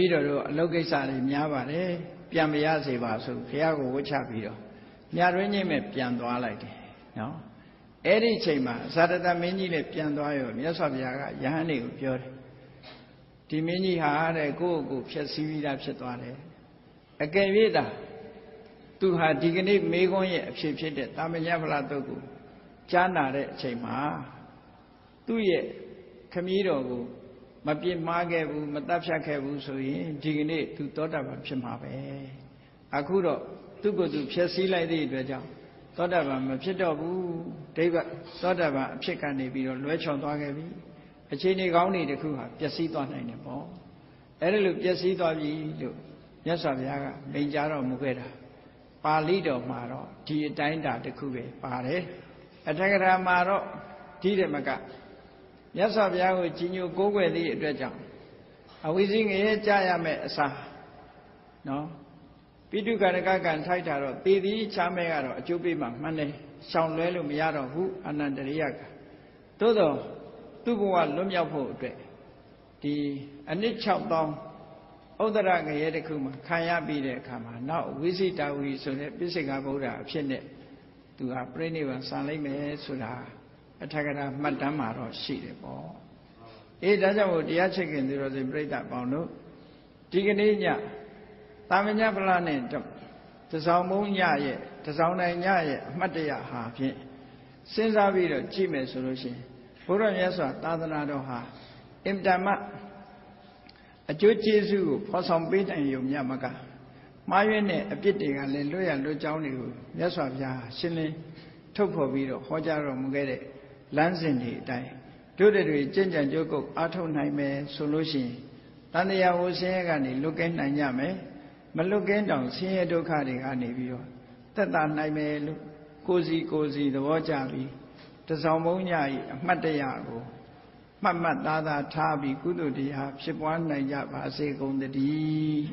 မိတော်တို့အလုပ်ကိစ္စတွေများပါတယ်ပြန်မရစေပါဆိုဘုရားကိုဝှချပြီးတော့မြတ်ရင်းကြီးမဲ့ပြန်သွားလိုက်တယ်နော်အဲ့ဒီချိန်မှာဇာတတမင်းကြီးလည်းပြန်သွားရောမြတ်စွာဘုရားကယဟန်တွေကိုပြောတယ်ဒီမင်းကြီးဟာတဲ့ကိုယ့်ကိုယ်ဖြည့်ဆည်းပြီးသားဖြစ်သွားတယ်အကယ်၍သာသူဟာဒီကနေ့မေခွန်းရဲ့အဖြစ်ဖြစ်တဲ့တာမညဖလားတုတ်ကိုကြားနာတဲ့အချိန်မှာသူ့ရဲ့ခမည်းတော်ကို မပြစ်မှားခဲ့ဘူးမတတ်ဖြတ်ခဲ့ဘူးဆိုရင်ဒီကနေ့သူသောတာပန်ဖြစ်မှာပဲအခုတော့သူ့ကိုယ်သူဖြည့်ဆည်းလိုက်သည့်အတွက်ကြောင့်သောတာပန်မဖြစ်တော့ဘူးဒိဗ္ဗသောတာပန်အဖြစ်ကနေပြီးတော့လွဲချော်သွားခဲ့ပြီအခြေအနေကောင်းတွေတခုဟာပျက်စီးသွားနိုင်တယ်ပေါ့အဲ့ဒါလို့ပျက်စီးသွားပြီလို့မြတ်စွာဘုရားကမိန့်ကြားတော်မူခဲ့တာပါဠိတော်မှာတော့ဒီအတိုင်းတာတစ်ခုပဲပါတယ်အထက်ကရာမှာတော့ဒီတယ်မက မြတ်စွာဘုရားကိုကြီးညိုကိုးကွယ်သည့်အတွက်ကြောင့်အဝိဇ္ဇငရဲကြရမယ်အစားနော်ပိတုကရကကံထိုက်တာတော့သေသည်ချားမဲကတော့အကျိုးပေးမှမှန်တယ်ရှောင်လွဲလို့မရတော့ဘူးအနန္တရိယကသို့တော့သူ့ဘဝလွတ်မြောက်ဖို့အတွက်ဒီအနစ်6000ဥဒရငရဲတစ်ခုမှာခံရပြီးတဲ့အခါမှာနောက်ဝိသိတာဝီဆိုတဲ့ပိစိကဗုဒ္ဓအဖြစ်နဲ့သူဟာပြိဋိဘံဆံလိုက်မယ်ဆိုတာ အထက်ကရာမှတ်တမ်းမှာတော့ရှိတယ်ပေါ့အေးဒါကြောင့်မို့တရားချစ်ခင်သူတော်စင်ပြိဋ္ဌပေါင်းတို့ဒီကနေ့ညတာမညဖလားနဲ့တစောင်းမုံညရဲ့တစောင်းနိုင်ညရဲ့အမှတ်တရဟာဖြင့်စဉ်းစားပြီးတော့ကြည့်မယ်ဆိုလို့ရှိရင်ဘုရားမြတ်စွာသာသနာတော်ဟာအင်တမအကျိုးကျေးဇူးကိုဖော်ဆောင်ပေးနိုင်ရုံမြတ်မကမှားရွေးတဲ့အပြစ်တွေကလည်းလွတ်ရလွတ်ကြောင်းတွေကိုမြတ်စွာဘုရားရှင်းလင်းထုတ်ဖော်ပြီးတော့ဟောကြားတော်မူခဲ့တဲ့ လမ်းစဉ်တွေအတိုင်းတို့တွေကြင်ကြံကြုတ်ကုတ်အားထုတ်နိုင်မယ်ဆိုလို့ရှိရင်တန်တရားဝဆင်းရဲကနေလွတ်ကဲနိုင်ကြမယ်မလွတ်ကင်းတောင်ဆင်းရဲဒုက္ခတွေကနေပြီးတော့သက်သာနိုင်မယ်လို့ကိုစီကိုစီသဘောကျပြီးတစောင်းမုံညဤအမှတ်တရကိုမှတ်မှတ်သားသားထားပြီးကုသိုလ်တရားဖြစ်ပွားနိုင်ကြပါစေကုန်သတည်း